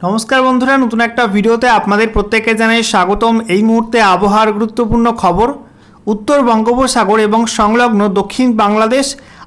নমস্কার বন্ধুরা, নতুন একটা ভিডিওতে আপনাদের প্রত্যেককে জানাই স্বাগতম। এই মুহূর্তে আবহাওয়ার গুরুত্বপূর্ণ খবর, উত্তর বঙ্গোপসাগর এবং সংলগ্ন দক্ষিণ বাংলাদেশ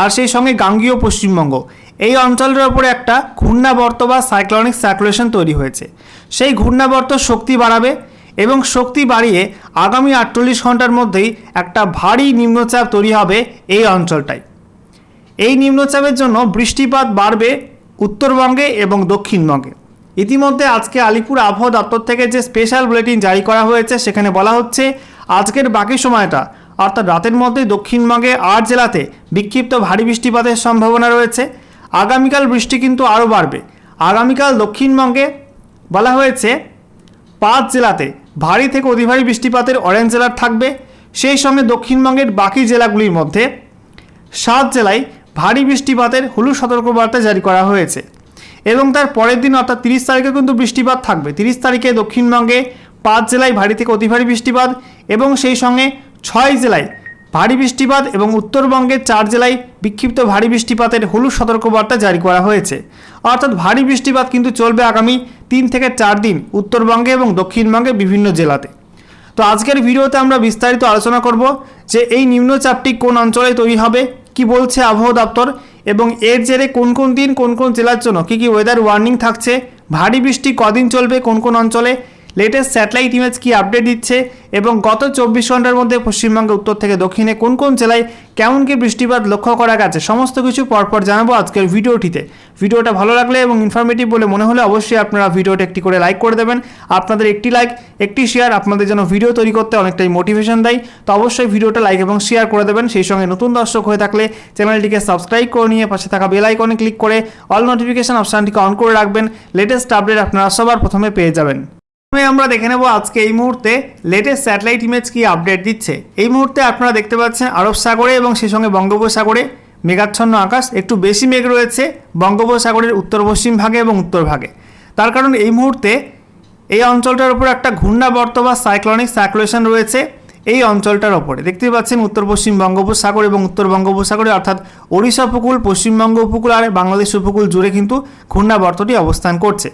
আর সেই সঙ্গে গাঙ্গীয় পশ্চিমবঙ্গ। এই অঞ্চলের ওপরে একটা ঘূর্ণাবর্ত বা সাইক্লনিক সার্কুলেশন তৈরি হয়েছে। সেই ঘূর্ণাবর্ত শক্তি বাড়াবে এবং শক্তি বাড়িয়ে আগামী আটচল্লিশ ঘণ্টার মধ্যেই একটা ভারী নিম্নচাপ তৈরি হবে এই অঞ্চলটায়। এই নিম্নচাপের জন্য বৃষ্টিপাত বাড়বে উত্তরবঙ্গে এবং দক্ষিণবঙ্গে। ইতিমধ্যে আজকে আলিপুর আবহাওয়া দপ্তর থেকে যে স্পেশাল বুলেটিন জারি করা হয়েছে, সেখানে বলা হচ্ছে, আজকের বাকি সময়টা, অর্থাৎ রাতের মধ্যে দক্ষিণবঙ্গে আট জেলাতে বিক্ষিপ্ত ভারী বৃষ্টিপাতের সম্ভাবনা রয়েছে। আগামীকাল বৃষ্টি কিন্তু আরও বাড়বে। আগামীকাল দক্ষিণবঙ্গে বলা হয়েছে, পাঁচ জেলাতে ভারী থেকে অতি ভারী বৃষ্টিপাতের অরেঞ্জ জেলার থাকবে। সেই সঙ্গে দক্ষিণবঙ্গের বাকি জেলাগুলির মধ্যে সাত জেলায় ভারী বৃষ্টিপাতের হলুদ সতর্কবার্তা জারি করা হয়েছে। এবং তার পরের দিন অর্থাৎ তিরিশ তারিখে কিন্তু বৃষ্টিপাত থাকবে। তিরিশ তারিখে দক্ষিণবঙ্গে পাঁচ জেলায় ভারী থেকে অতি ভারী বৃষ্টিপাত এবং সেই সঙ্গে ছয় জেলায় ভারী বৃষ্টিপাত এবং উত্তরবঙ্গের চার জেলায় বিক্ষিপ্ত ভারী বৃষ্টিপাতের হলুদ সতর্কবার্তা জারি করা হয়েছে। অর্থাৎ ভারী বৃষ্টিপাত কিন্তু চলবে আগামী তিন থেকে চার দিন উত্তরবঙ্গে এবং দক্ষিণবঙ্গে বিভিন্ন জেলাতে। তো আজকের ভিডিওতে আমরা বিস্তারিত আলোচনা করব যে এই নিম্নচাপটি কোন অঞ্চলে তৈরি হবে, কি বলছে আবহাওয়া দপ্তর এবং এর জেরে কোন কোন দিন কোন কোন জেলার জন্য কী কী ওয়েদার ওয়ার্নিং থাকছে? ভারী বৃষ্টি কদিন চলবে কোন কোন অঞ্চলে? লেটেস্ট স্যাটেলাইট ইমেজ কি আপডেট দিচ্ছে এবং গত চব্বিশ ঘণ্টার মধ্যে পশ্চিমবঙ্গে উত্তর থেকে দক্ষিণে কোন কোন জেলায় কেমন কি বৃষ্টিপাত লক্ষ্য করা গেছে, সমস্ত কিছু পরপর জানাব আজকের ভিডিওটিতে। ভিডিওটা ভালো লাগলে এবং ইনফরমেটিভ বলে মনে হলে অবশ্যই আপনারা ভিডিওটা একটি করে লাইক করে দেবেন। আপনাদের একটি লাইক একটি শেয়ার আপনাদের জন্য ভিডিও তৈরি করতে অনেকটাই মোটিভেশন দেয়। তো অবশ্যই ভিডিওটা লাইক এবং শেয়ার করে দেবেন। সেই সঙ্গে নতুন দর্শক হয়ে থাকলে চ্যানেলটিকে সাবস্ক্রাইব করে নিয়ে পাশে থাকা বেল আইকনে ক্লিক করে অল নোটিফিকেশন অপশানটিকে অন করে রাখবেন। লেটেস্ট আপডেট আপনারা সবার প্রথমে পেয়ে যাবেন। প্রথমে আমরা দেখে নেব আজকে এই মুহূর্তে লেটেস্ট স্যাটেলাইট ইমেজ কি আপডেট দিচ্ছে। এই মুহূর্তে আপনারা দেখতে পাচ্ছেন আরব সাগরে এবং সেই সঙ্গে বঙ্গোপসাগরে মেঘাচ্ছন্ন আকাশ, একটু বেশি মেঘ রয়েছে বঙ্গোপসাগরের উত্তর পশ্চিম ভাগে এবং উত্তর ভাগে। তার কারণ এই মুহূর্তে এই অঞ্চলটার উপর একটা ঘূর্ণাবর্ত বা সাইক্লনিক সার্কুলেশন রয়েছে এই অঞ্চলটার ওপরে। দেখতে পাচ্ছেন উত্তর পশ্চিম বঙ্গোপসাগর এবং উত্তর বঙ্গোপসাগরে, অর্থাৎ ওড়িশা উপকূল, পশ্চিমবঙ্গ উপকূল আর বাংলাদেশ উপকূল জুড়ে কিন্তু ঘূর্ণাবর্তটি অবস্থান করছে।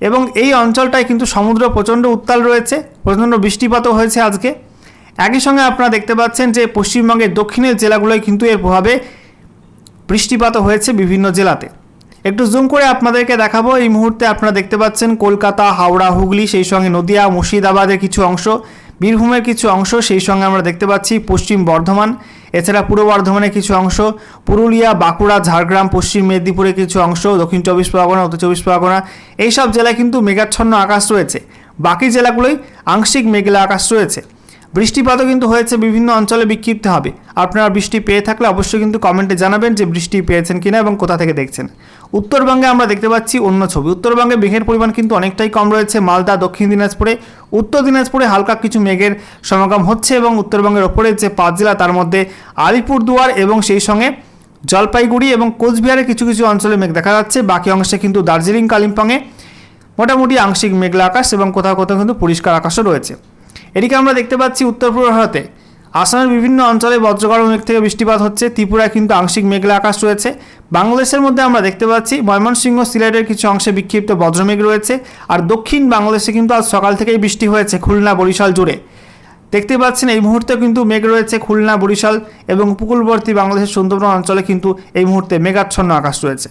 এবং এই অঞ্চলটায় কিন্তু সমুদ্র প্রচণ্ড উত্তাল রয়েছে, প্রচণ্ড বৃষ্টিপাতও হয়েছে আজকে। একই সঙ্গে আপনারা দেখতে পাচ্ছেন যে পশ্চিমবঙ্গের দক্ষিণের জেলাগুলোয় কিন্তু এর প্রভাবে বৃষ্টিপাতও হয়েছে বিভিন্ন জেলাতে। একটু জুম করে আপনাদেরকে দেখাবো, এই মুহূর্তে আপনারা দেখতে পাচ্ছেন কলকাতা, হাওড়া, হুগলি, সেই সঙ্গে নদিয়া, মুর্শিদাবাদের কিছু অংশ, বীরভূমের কিছু অংশ, সেই সঙ্গে আমরা দেখতে পাচ্ছি পশ্চিম বর্ধমান। এছাড়া পূর্ব বর্ধমানের কিছু অংশ, পুরুলিয়া, বাঁকুড়া, ঝাড়গ্রাম, পশ্চিম মেদিনীপুরের কিছু অংশ, দক্ষিণ চব্বিশ পরগনা, উত্তর চব্বিশ পরগনা, এইসব জেলায় কিন্তু মেঘাচ্ছন্ন আকাশ রয়েছে। বাকি জেলাগুলোই আংশিক মেঘলা আকাশ রয়েছে। বৃষ্টিপাতও কিন্তু হয়েছে, বিভিন্ন অঞ্চলে বিক্ষিপ্ত হবে। আপনারা বৃষ্টি পেয়ে থাকলে অবশ্যই কিন্তু কমেন্টে জানাবেন যে বৃষ্টি পেয়েছেন কিনা এবং কোথা থেকে দেখছেন। উত্তরবঙ্গে আমরা দেখতে পাচ্ছি অন্য ছবি। উত্তরবঙ্গে মেঘের পরিমাণ কিন্তু অনেকটাই কম রয়েছে। মালদা, দক্ষিণ দিনাজপুরে, উত্তর দিনাজপুরে হালকা কিছু মেঘের সমাগম হচ্ছে এবং উত্তরবঙ্গের ওপরে যে পাঁচ জেলা, তার মধ্যে আলিপুরদুয়ার এবং সেই সঙ্গে জলপাইগুড়ি এবং কোচবিহারে কিছু কিছু অঞ্চলে মেঘ দেখা যাচ্ছে। বাকি অংশে কিন্তু দার্জিলিং, কালিম্পংয়ে মোটামুটি আংশিক মেঘলা আকাশ এবং কোথাও কোথাও কিন্তু পরিষ্কার আকাশও রয়েছে। এদিকে আমরা দেখতে পাচ্ছি উত্তর পূর্ব ভারতে আসামের বিভিন্ন অঞ্চলে বজ্রগর্ভ মেঘ থেকে বৃষ্টিপাত হচ্ছে, ত্রিপুরায় কিন্তু আংশিক মেঘলা আকাশ রয়েছে। বাংলাদেশের মধ্যে আমরা দেখতে পাচ্ছি, ময়মনসিংহ সিলেটের কিছু অংশে বিক্ষিপ্ত বজ্রমেঘ রয়েছে আর দক্ষিণ বাংলাদেশে কিন্তু আজ সকাল থেকেই বৃষ্টি হয়েছে খুলনা, বরিশাল জুড়ে। দেখতে পাচ্ছেন, এই মুহূর্তে কিন্তু মেঘ রয়েছে খুলনা, বরিশাল এবং উপকূলবর্তী বাংলাদেশের সুন্দরবন অঞ্চলে কিন্তু এই মুহূর্তে মেঘাচ্ছন্ন আকাশ রয়েছে।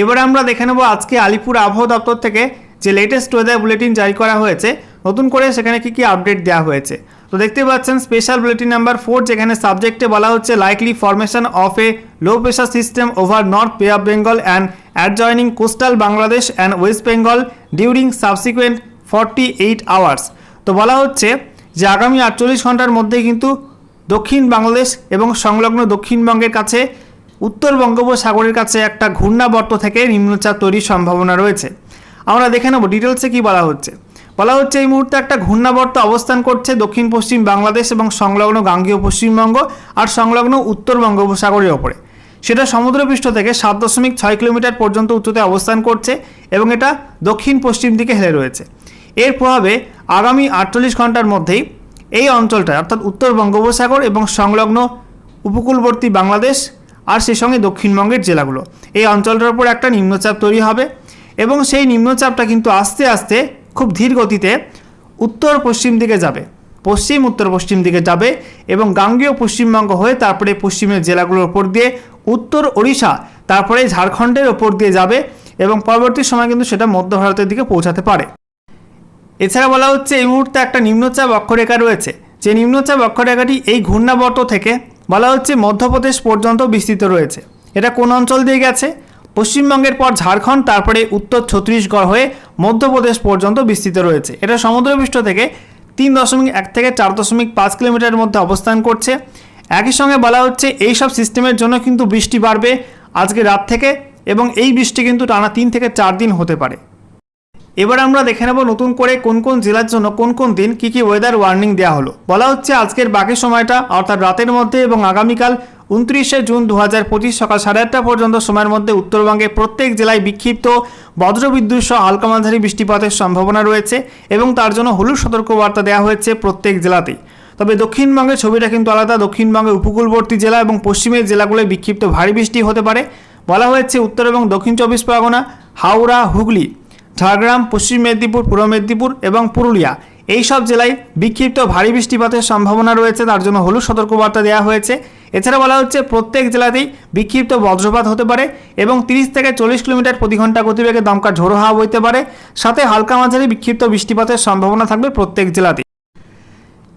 এবারে আমরা দেখে নেব আজকে আলিপুর আবহাওয়া দপ্তর থেকে যে লেটেস্ট ওয়েদার বুলেটিন জারি করা হয়েছে, নতুন করে সেখানে কি কি আপডেট দেওয়া হয়েছে। তো দেখতে পাচ্ছেন স্পেশাল বুলেটিন নাম্বার ফোর যেখানে সাবজেক্টে বলা হচ্ছে likely formation of a low pressure system over north bay of Bengal and adjoining coastal Bangladesh and west Bengal during subsequent forty eight hours তো বলা হচ্ছে যে আগামী আটচল্লিশ ঘণ্টার মধ্যে কিন্তু দক্ষিণ বাংলাদেশ এবং সংলগ্ন দক্ষিণবঙ্গের কাছে, উত্তর বঙ্গোপসাগরের কাছে একটা ঘূর্ণাবর্ত থেকে নিম্নচাপ তৈরির সম্ভাবনা রয়েছে। আমরা দেখে নেব ডিটেলসে কী বলা হচ্ছে। বলা হচ্ছে এই মুহূর্তে একটা ঘূর্ণাবর্ত অবস্থান করছে দক্ষিণ, পশ্চিম বাংলাদেশ এবং সংলগ্ন গাঙ্গীয় পশ্চিমবঙ্গ আর সংলগ্ন উত্তর বঙ্গোপসাগরের ওপরে। সেটা সমুদ্রপৃষ্ঠ থেকে সাত দশমিক ছয় কিলোমিটার পর্যন্ত উচ্চতে অবস্থান করছে এবং এটা দক্ষিণ, পশ্চিম দিকে হেলে রয়েছে। এর প্রভাবে আগামী আটচল্লিশ ঘণ্টার মধ্যেই এই অঞ্চলটা, অর্থাৎ উত্তর বঙ্গোপসাগর এবং সংলগ্ন উপকূলবর্তী বাংলাদেশ আর সেই সঙ্গে দক্ষিণবঙ্গের জেলাগুলো, এই অঞ্চলটার উপর একটা নিম্নচাপ তৈরি হবে এবং সেই নিম্নচাপটা কিন্তু আস্তে আস্তে খুব ধীর গতিতে উত্তর পশ্চিম দিকে যাবে। পশ্চিম, উত্তর পশ্চিম দিকে যাবে এবং গাঙ্গেয় পশ্চিমবঙ্গ হয়ে তারপরে পশ্চিমের জেলাগুলোর ওপর দিয়ে উত্তর ওড়িশা, তারপরে ঝাড়খণ্ডের ওপর দিয়ে যাবে এবং পরবর্তী সময় কিন্তু সেটা মধ্য ভারতের দিকে পৌঁছাতে পারে। এছাড়া বলা হচ্ছে এই মুহূর্তে একটা নিম্নচাপ অক্ষরেখা রয়েছে। যে নিম্নচাপ অক্ষরেখাটি এই ঘূর্ণাবর্ত থেকে বলা হচ্ছে মধ্যপ্রদেশ পর্যন্ত বিস্তৃত রয়েছে। এটা কোন অঞ্চল দিয়ে গেছে? পশ্চিমবঙ্গের পর ঝাড়খণ্ড, তারপরে উত্তর ছত্তিশগড় হয়ে মধ্যপ্রদেশ পর্যন্ত বিস্তৃত রয়েছে। এটা সমুদ্রপৃষ্ঠ থেকে তিন দশমিক এক থেকে চার দশমিক পাঁচ কিলোমিটারের মধ্যে অবস্থান করছে। একই সঙ্গে বলা হচ্ছে, এই সব সিস্টেমের জন্য কিন্তু বৃষ্টি বাড়বে আজকে রাত থেকে এবং এই বৃষ্টি কিন্তু টানা তিন থেকে চার দিন হতে পারে। এবার আমরা দেখে নেব নতুন করে কোন কোন জেলার জন্য কোন কোন দিন কি কি ওয়েদার ওয়ার্নিং দেওয়া হলো। বলা হচ্ছে, আজকের বাকি সময়টা অর্থাৎ রাতের মধ্যে এবং আগামীকাল উনত্রিশে জুন দু হাজার পঁচিশ সকাল সাড়ে আটটা পর্যন্ত সময়ের মধ্যে উত্তরবঙ্গে প্রত্যেক জেলায় বিক্ষিপ্ত বজ্রবিদ্যুৎ সহ হালকা মাঝারি বৃষ্টিপাতের সম্ভাবনা রয়েছে এবং তার জন্য হলুদ সতর্কবার্তা দেওয়া হয়েছে প্রত্যেক জেলাতেই। তবে দক্ষিণবঙ্গের ছবিটা কিন্তু আলাদা। দক্ষিণবঙ্গের উপকূলবর্তী জেলা এবং পশ্চিমের জেলাগুলোয় বিক্ষিপ্ত ভারী বৃষ্টি হতে পারে। বলা হয়েছে উত্তর এবং দক্ষিণ চব্বিশ পরগনা, হাওড়া, হুগলি, ঝাড়গ্রাম, পশ্চিম মেদিনীপুর, পূর্ব মেদিনীপুর এবং পুরুলিয়া। এই সব জেলায় বিক্ষিপ্ত ভারী বৃষ্টিপাতের সম্ভাবনা রয়েছে, তার জন্য হলুদ সতর্কবার্তা দেওয়া হয়েছে। এছাড়া বলা হচ্ছে, প্রত্যেক জেলাতেই বিক্ষিপ্ত বজ্রপাত হতে পারে এবং তিরিশ থেকে চল্লিশ কিলোমিটার প্রতি ঘণ্টা গতিবেগে দমকা ঝোড়ো হাওয়া বইতে পারে। সাথে হালকা মাঝারি বিক্ষিপ্ত বৃষ্টিপাতের সম্ভাবনা থাকবে প্রত্যেক জেলাতেই।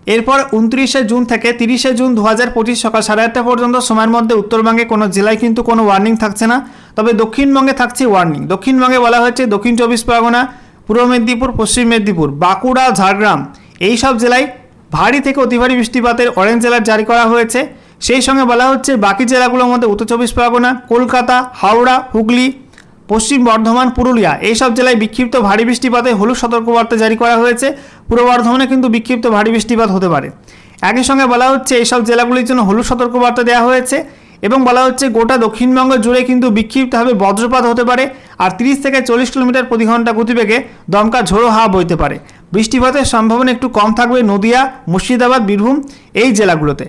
এরপর উনত্রিশে জুন থেকে তিরিশে জুন দু হাজার পঁচিশ সকাল সাড়ে আটটা পর্যন্ত সময়ের মধ্যে উত্তরবঙ্গে কোনো জেলায় কিন্তু কোনো ওয়ার্নিং থাকছে না। তবে দক্ষিণবঙ্গে থাকছে ওয়ার্নিং। দক্ষিণবঙ্গে বলা হয়েছে, দক্ষিণ চব্বিশ পরগনা পূর্ব মেদিনীপুর, পশ্চিম মেদিনীপুর, বাঁকুড়া, ঝাড়গ্রাম এই সব জেলায় ভারী থেকে অতি ভারী বৃষ্টিপাতের অরেঞ্জ অ্যালার্ট জারি করা হয়েছে। সেই সঙ্গে বলা হচ্ছে বাকি জেলাগুলোর মধ্যে উত্তর চব্বিশ পরগনা, কলকাতা, হাওড়া, হুগলি, পশ্চিম বর্ধমান, পুরুলিয়া এইসব জেলায় বিক্ষিপ্ত ভারী বৃষ্টিপাতে হলুদ সতর্কবার্তা জারি করা হয়েছে। পূর্ব বর্ধমানে কিন্তু বিক্ষিপ্ত ভারী বৃষ্টিপাত হতে পারে। একই সঙ্গে বলা হচ্ছে এইসব জেলাগুলির জন্য হলুদ সতর্কবার্তা দেওয়া হয়েছে। এবং বলা হচ্ছে গোটা দক্ষিণবঙ্গ জুড়ে কিন্তু বিক্ষিপ্তভাবে বজ্রপাত হতে পারে, আর তিরিশ থেকে চল্লিশ কিলোমিটার প্রতি ঘণ্টা গতিবেগে দমকা ঝোড়ো হাওয়া বইতে পারে। বৃষ্টিপাতের সম্ভাবনা একটু কম থাকবে নদিয়া, মুর্শিদাবাদ, বীরভূম এই জেলাগুলোতে।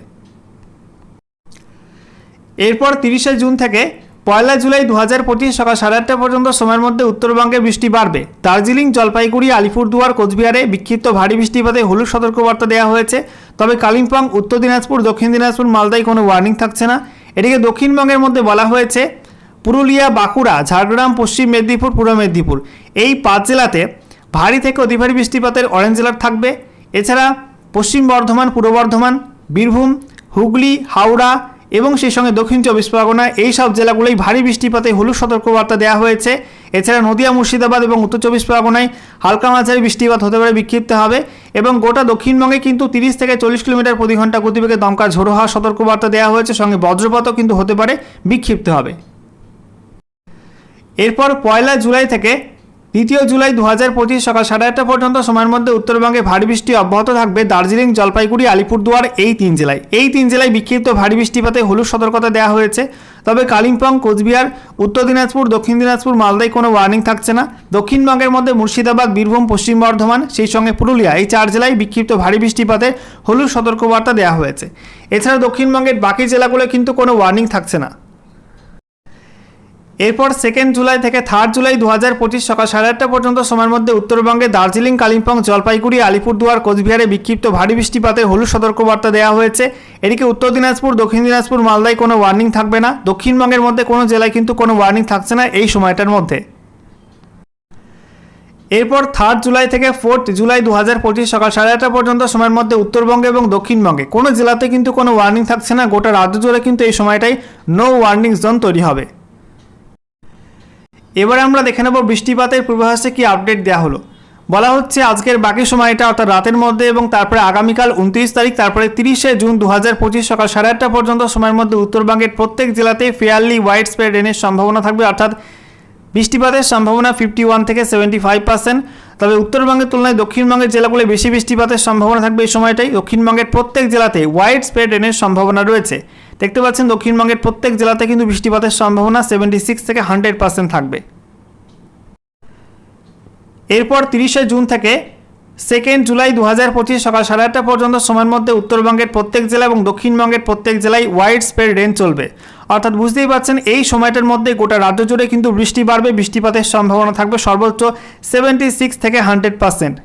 এরপর তিরিশে জুন থেকে পয়লা জুলাই দু হাজার পঁচিশ সকাল সাড়ে আটটা পর্যন্ত সময়ের মধ্যে উত্তরবঙ্গে বৃষ্টি বাড়বে। দার্জিলিং, জলপাইগুড়ি, আলিপুরদুয়ার, কোচবিহারে বিক্ষিপ্ত ভারী বৃষ্টিপাতে হলুদ সতর্কবার্তা দেওয়া হয়েছে। তবে কালিম্পং, উত্তর দিনাজপুর, দক্ষিণ দিনাজপুর, মালদায় কোনো ওয়ার্নিং থাকছে না। এদিকে দক্ষিণবঙ্গের মধ্যে বলা হয়েছে, পুরুলিয়া, বাঁকুড়া, ঝাড়গ্রাম, পশ্চিম মেদিনীপুর, পূর্ব মেদিনীপুর। এই পাঁচ জেলাতে ভারী থেকে অতিভারী বৃষ্টিপাতের অরেঞ্জ অ্যালার্ট থাকবে। এছাড়া পশ্চিম বর্ধমান, পূর্ব বর্ধমান, বীরভূম, হুগলি, হাওড়া এবং সেই সঙ্গে দক্ষিণ চব্বিশ পরগনা এই সব জেলাগুলোই ভারী বৃষ্টিপাতে হলুদ সতর্কবার্তা দেওয়া হয়েছে। এছাড়া নদিয়া, মুর্শিদাবাদ এবং উত্তর চব্বিশ পরগনায় হালকা মাঝারি বৃষ্টিপাত হতে পারে বিক্ষিপ্ত হবে এবং গোটা দক্ষিণবঙ্গে কিন্তু তিরিশ থেকে চল্লিশ কিলোমিটার প্রতি ঘণ্টা গতিবেগে দমকা ঝোড়ো হওয়ার সতর্কবার্তা দেওয়া হয়েছে। সঙ্গে বজ্রপাতও কিন্তু হতে পারে বিক্ষিপ্ত হবে। এরপর পয়লা জুলাই থেকে দ্বিতীয় জুলাই দু হাজার পঁচিশ সকাল সাড়ে আটটা পর্যন্ত সময়ের মধ্যে উত্তরবঙ্গে ভারী বৃষ্টি অব্যাহত থাকবে। দার্জিলিং, জলপাইগুড়ি, আলিপুরদুয়ার এই তিন জেলায়। এই তিন জেলায় বিক্ষিপ্ত ভারী বৃষ্টিপাতে হলুদ সতর্কতা দেওয়া হয়েছে। তবে কালিম্পং, কোচবিহার, উত্তর দিনাজপুর, দক্ষিণ দিনাজপুর, মালদায় কোনো ওয়ার্নিং থাকছে না। দক্ষিণবঙ্গের মধ্যে মুর্শিদাবাদ, বীরভূম, পশ্চিম বর্ধমান, সেই সঙ্গে পুরুলিয়া এই চার জেলায় বিক্ষিপ্ত ভারী বৃষ্টিপাতে হলুদ সতর্কবার্তা দেওয়া হয়েছে। এছাড়া দক্ষিণবঙ্গের বাকি জেলাগুলো কিন্তু কোনো ওয়ার্নিং থাকছে না। এরপর সেকেন্ড জুলাই থেকে থার্ড জুলাই দু হাজার পঁচিশ সকাল সাড়ে আটটা পর্যন্ত সময়ের মধ্যে উত্তরবঙ্গে দার্জিলিং, কালিম্পং, জলপাইগুড়ি, আলিপুরদুয়ার, কোচবিহারে বিক্ষিপ্ত ভারী বৃষ্টিপাতে হলুদ সতর্কবার্তা দেওয়া হয়েছে। এদিকে উত্তর দিনাজপুর, দক্ষিণ দিনাজপুর, মালদায় কোনো ওয়ার্নিং থাকবে না। দক্ষিণবঙ্গের মধ্যে কোনো জেলায় কিন্তু কোনো ওয়ার্নিং থাকছে না এই সময়টার মধ্যে। এরপর থার্ড জুলাই থেকে ফোর্থ জুলাই দু হাজার পঁচিশ সকাল সাড়ে আটটা পর্যন্ত সময়ের মধ্যে উত্তরবঙ্গে এবং দক্ষিণবঙ্গে কোনো জেলাতে কিন্তু কোনো ওয়ার্নিং থাকছে না। গোটা রাজ্য জুড়ে কিন্তু এই সময়টাই নো ওয়ার্নিং জোন তৈরি হবে। এবারে আমরা দেখে নেব বৃষ্টিপাতের পূর্বাভাসে কি আপডেট দেওয়া হলো। বলা হচ্ছে আজকের বাকি সময়টা, অর্থাৎ রাতের মধ্যে এবং তারপরে আগামীকাল উনত্রিশ তারিখ, তারপরে তিরিশে জুন দু পঁচিশ সকাল সাড়ে আটটা পর্যন্ত সময়ের মধ্যে উত্তরবঙ্গের প্রত্যেক জেলাতে ফেয়ারলি হোয়াইট স্প্রেড রেনের সম্ভাবনা থাকবে, অর্থাৎ বৃষ্টিপাতের সম্ভাবনা ফিফটি ওয়ান থেকে সেভেন্টি ফাইভ পার্সেন্ট তবে উত্তরবঙ্গের তুলনায় দক্ষিণবঙ্গের জেলাগুলো বেশি বৃষ্টিপাতের সম্ভাবনা থাকবে এই সময়টাই। দক্ষিণবঙ্গের প্রত্যেক জেলাতে ওয়াইড স্প্রেড রেনের সম্ভাবনা রয়েছে। দেখতে পাচ্ছেন, দক্ষিণবঙ্গের প্রত্যেক জেলাতে কিন্তু বৃষ্টিপাতের সম্ভাবনা সেভেন্টি সিক্স থেকে হান্ড্রেড পার্সেন্ট থাকবে। এরপর তিরিশে জুন থেকে সেকেন্ড জুলাই দু হাজার পঁচিশ সকাল সাড়ে আটটা পর্যন্ত সময়ের মধ্যে উত্তরবঙ্গের প্রত্যেক জেলা এবং দক্ষিণবঙ্গের প্রত্যেক জেলায় ওয়াইড স্প্রেড রেন চলবে। অর্থাৎ বুঝতেই পারছেন, এই সময়টার মধ্যে গোটা রাজ্য জুড়ে কিন্তু বৃষ্টি বাড়বে, বৃষ্টিপাতের সম্ভাবনা থাকবে সর্বোচ্চ সেভেন্টি সিক্স থেকে হান্ড্রেড পার্সেন্ট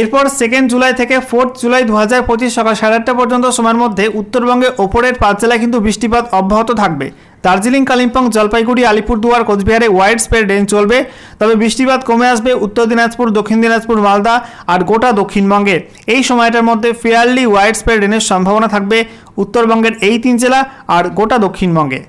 এরপর সেকেন্ড জুলাই থেকে ফোর্থ জুলাই দু হাজার পঁচিশ সকাল সাড়ে আটটা পর্যন্ত সময়ের মধ্যে উত্তরবঙ্গে ওপরের পাঁচ জেলায় কিন্তু বৃষ্টিপাত অব্যাহত থাকবে। দার্জিলিং, কালিম্পং, জলপাইগুড়ি, আলিপুরদুয়ার, কোচবিহারে ওয়াইড স্প্রেড রেঞ্জ চলবে। তবে বৃষ্টিপাত কমে আসবে উত্তর দিনাজপুর, দক্ষিণ দিনাজপুর, মালদা আর গোটা দক্ষিণবঙ্গে। এই সময়টার মধ্যে ফেয়ারলি ওয়াইড স্প্রেড রেঞ্জের সম্ভাবনা থাকবে উত্তরবঙ্গের এই তিন জেলা আর গোটা দক্ষিণবঙ্গে।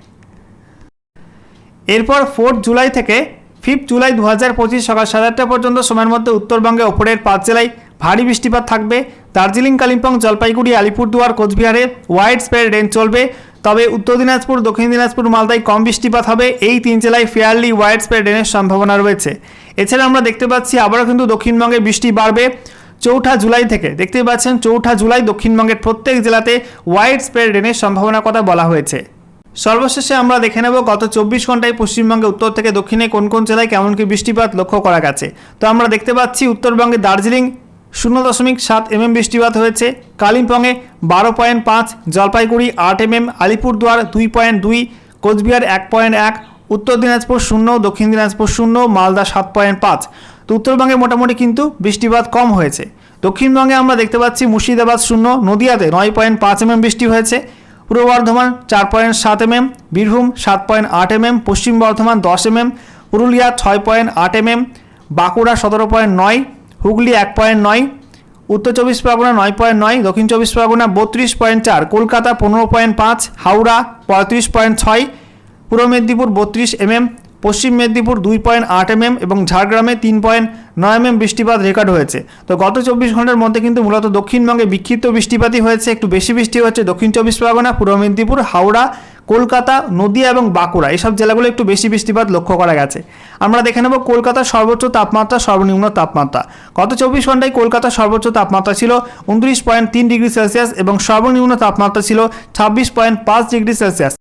এরপর ফোর্থ জুলাই থেকে ফিফথ জুলাই দু হাজার পঁচিশ সকাল সাড়ে আটটা পর্যন্ত সময়ের মধ্যে উত্তরবঙ্গে ওপরের পাঁচ জেলায় ভারী বৃষ্টিপাত থাকবে। দার্জিলিং, কালিম্পং, জলপাইগুড়ি, আলিপুরদুয়ার, কোচবিহারে ওয়াইড স্প্রেড রেঞ্জ চলবে। তবে উত্তর দিনাজপুর, দক্ষিণ দিনাজপুর, মালদায় কম বৃষ্টিপাত হবে। এই তিন জেলায় ফেয়ারলি ওয়াইড স্প্রেড রেঞ্জের সম্ভাবনা রয়েছে। এছাড়া আমরা দেখতে পাচ্ছি আবারও কিন্তু দক্ষিণবঙ্গে বৃষ্টি বাড়বে চৌঠা জুলাই থেকে। দেখতে পাচ্ছেন চৌঠা জুলাই দক্ষিণবঙ্গের প্রত্যেক জেলাতে ওয়াইড স্প্রেড রেনের সম্ভাবনার কথা বলা হয়েছে। সর্বশেষে আমরা দেখে নেব গত চব্বিশ ঘন্টায় পশ্চিমবঙ্গে উত্তর থেকে দক্ষিণে কোন কোন জেলায় কেমন কি বৃষ্টিপাত লক্ষ্য করা গেছে। তো আমরা দেখতে পাচ্ছি উত্তরবঙ্গে দার্জিলিং শূন্য দশমিক সাত এমএম বৃষ্টিপাত হয়েছে। কালিম্পংয়ে বারো পয়েন্ট পাঁচ, জলপাইগুড়ি আট এমএম, আলিপুরদুয়ার দুই পয়েন্ট দুই, কোচবিহার এক পয়েন্ট এক, উত্তর দিনাজপুর শূন্য, দক্ষিণ দিনাজপুর শূন্য, মালদা সাত পয়েন্ট পাঁচ। তো উত্তরবঙ্গে মোটামুটি কিন্তু বৃষ্টিপাত কম হয়েছে। দক্ষিণবঙ্গে আমরা দেখতে পাচ্ছি মুর্শিদাবাদ শূন্য, নদিয়াতে নয় পয়েন্ট পাঁচ এমএম বৃষ্টি হয়েছে। পূর্ব বর্ধমান চার পয়েন্ট সাত এমএম, বীরভূম সাত পয়েন্ট আট এমএম, পশ্চিম বর্ধমান দশ এমএম, পুরুলিয়া ছয় পয়েন্ট আট এমএম, বাঁকুড়া সতেরো পয়েন্ট নয় হুগলি এক পয়েন্ট নয়, উত্তর চব্বিশ পরগনা নয় পয়েন্ট নয়, দক্ষিণ চব্বিশ পরগনা বত্রিশ পয়েন্ট চার, কলকাতা পনেরো পয়েন্ট পাঁচ, হাওড়া পঁয়ত্রিশ পয়েন্ট ছয়, পূর্ব মেদিনীপুর বত্রিশ এমএম পশ্চিম মেদিনীপুর দুই পয়েন্ট আট এমএম এবং ঝাড়গ্রামে তিন পয়েন্ট নয় এমএম বৃষ্টিপাত রেকর্ড হয়েছে। তো গত চব্বিশ ঘণ্টার মধ্যে কিন্তু মূলত দক্ষিণবঙ্গে বিক্ষিপ্ত বৃষ্টিপাতই হয়েছে, একটু বেশি বৃষ্টি হচ্ছে দক্ষিণ চব্বিশ পরগনা, পূর্ব মেদিনীপুর, হাওড়া, কলকাতা, নদিয়া এবং বাঁকুড়া। এসব জেলাগুলো একটু বেশি বৃষ্টিপাত লক্ষ্য করা গেছে। আমরা দেখে নেব কলকাতার সর্বোচ্চ তাপমাত্রা, সর্বনিম্ন তাপমাত্রা। গত চব্বিশ ঘন্টায় কলকাতার সর্বোচ্চ তাপমাত্রা ছিল উনত্রিশ পয়েন্ট তিন ডিগ্রি সেলসিয়াস এবং সর্বনিম্ন তাপমাত্রা ছিল ছাব্বিশ পয়েন্ট পাঁচ ডিগ্রি সেলসিয়াস।